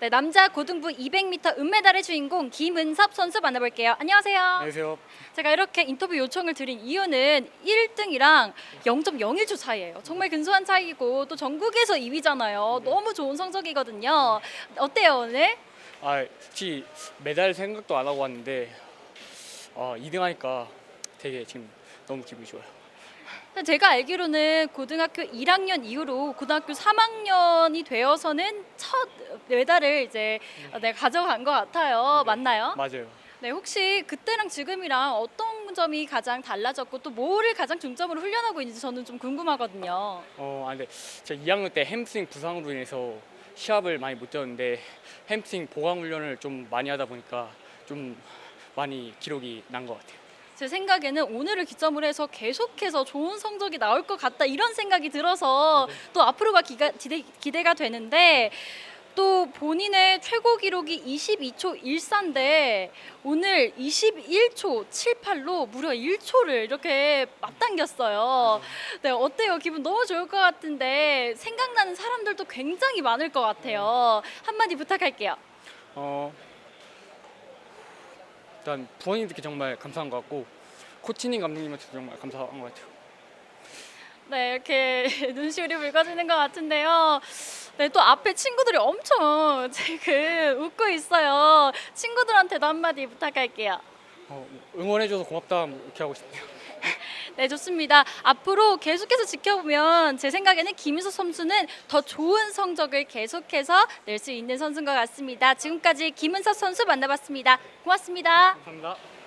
네, 남자 고등부 200m 은메달의 주인공 김은섭 선수 만나볼게요. 안녕하세요. 안녕하세요. 제가 이렇게 인터뷰 요청을 드린 이유는 1등이랑 0.01초 차이예요. 정말 근소한 차이고 또 전국에서 2위잖아요. 너무 좋은 성적이거든요. 어때요 오늘? 아, 솔직히 메달 생각도 안 하고 왔는데 어, 2등 하니까 되게 지금 너무 기분이 좋아요. 제가 알기로는 고등학교 1학년 이후로 고등학교 3학년이 되어서는 첫 메달을 이제 네, 가져간 것 같아요. 맞나요? 맞아요. 네, 혹시 그때랑 지금이랑 어떤 점이 가장 달라졌고 또 뭐를 가장 중점으로 훈련하고 있는지 저는 좀 궁금하거든요. 어, 아, 근데 제가 2학년 때 햄스트링 부상으로 인해서 시합을 많이 못 뛰었는데 햄스트링 보강 훈련을 좀 많이 하다 보니까 좀 많이 기록이 난 것 같아요. 제 생각에는 오늘을 기점으로 해서 계속해서 좋은 성적이 나올 것 같다 이런 생각이 들어서 또 앞으로가 기가, 기대, 기대가 되는데 또 본인의 최고 기록이 22초 14인데 오늘 21초 78로 무려 1초를 이렇게 앞당겼어요. 네, 어때요? 기분 너무 좋을 것 같은데 생각나는 사람들도 굉장히 많을 것 같아요. 한마디 부탁할게요. 어, 일단 부모님들께 정말 감사한 것 같고 코치님 감독님한테 정말 감사한 것 같아요. 네, 이렇게 눈시울이 붉어지는 것 같은데요. 네, 또 앞에 친구들이 엄청 지금 웃고 있어요. 친구들한테도 한마디 부탁할게요. 어, 응원해줘서 고맙다 이렇게 하고 싶네요. 네, 좋습니다. 앞으로 계속해서 지켜보면 제 생각에는 김희수 선수는 더 좋은 성적을 계속해서 낼 수 있는 선수인 것 같습니다. 지금까지 김은석 선수 만나봤습니다. 고맙습니다. 감사합니다.